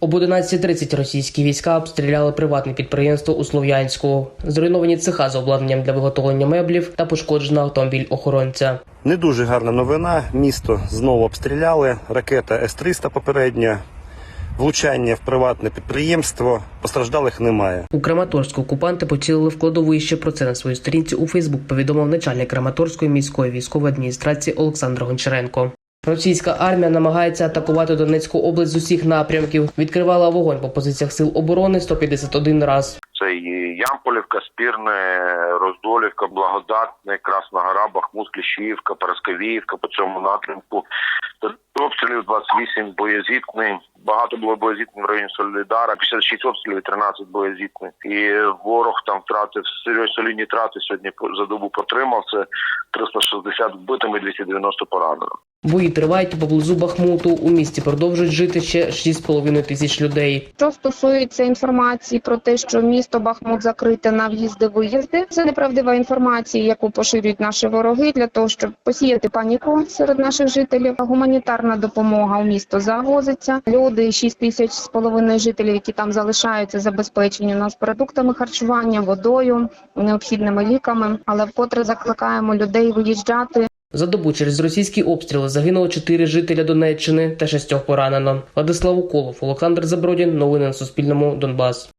Об 11.30 російські війська обстріляли приватне підприємство у Слов'янську. Зруйновані цеха з обладнанням для виготовлення меблів та пошкоджено автомобіль охоронця. Не дуже гарна новина. Місто знову обстріляли. Ракета С-300 попередня. Влучання в приватне підприємство. Постраждалих немає. У Краматорську окупанти поцілили в кладовище. Про це на своїй сторінці у Фейсбук повідомив начальник Краматорської міської військової адміністрації Олександр Гончаренко. Російська армія намагається атакувати Донецьку область з усіх напрямків. Відкривала вогонь по позиціях сил оборони 151 раз. Це і Ямполівка, Спірне, Роздолівка, Благодатне, Красна Гора, Бахмут, Кліщіївка, Парасковіївка по цьому напрямку. Обстрілів 28 боєзітний. Багато було боєзітних в районі Солідара, 56 обстрілів, і 13 боєзітних. І ворог там втратив солідні трати сьогодні за добу потримав. Це 360 вбитими, 290 поранено. Бої тривають поблизу Бахмуту. У місті продовжують жити ще 6,5 тисяч людей. Що стосується інформації про те, що місто Бахмут закрите на в'їзди-виїзди, це неправдива інформація, яку поширюють наші вороги для того, щоб посіяти паніку серед наших жителів. Гуманітарна допомога у місто завозиться. Люди 6 тисяч з половиною жителів, які там залишаються, забезпечені у нас продуктами харчування, водою, необхідними ліками. Але вкотре закликаємо людей виїжджати. За добу через російські обстріли загинуло 4 жителя Донеччини та шістьох поранено. Владислав Уколов, Олександр Забродін. Новини на Суспільному. Донбас.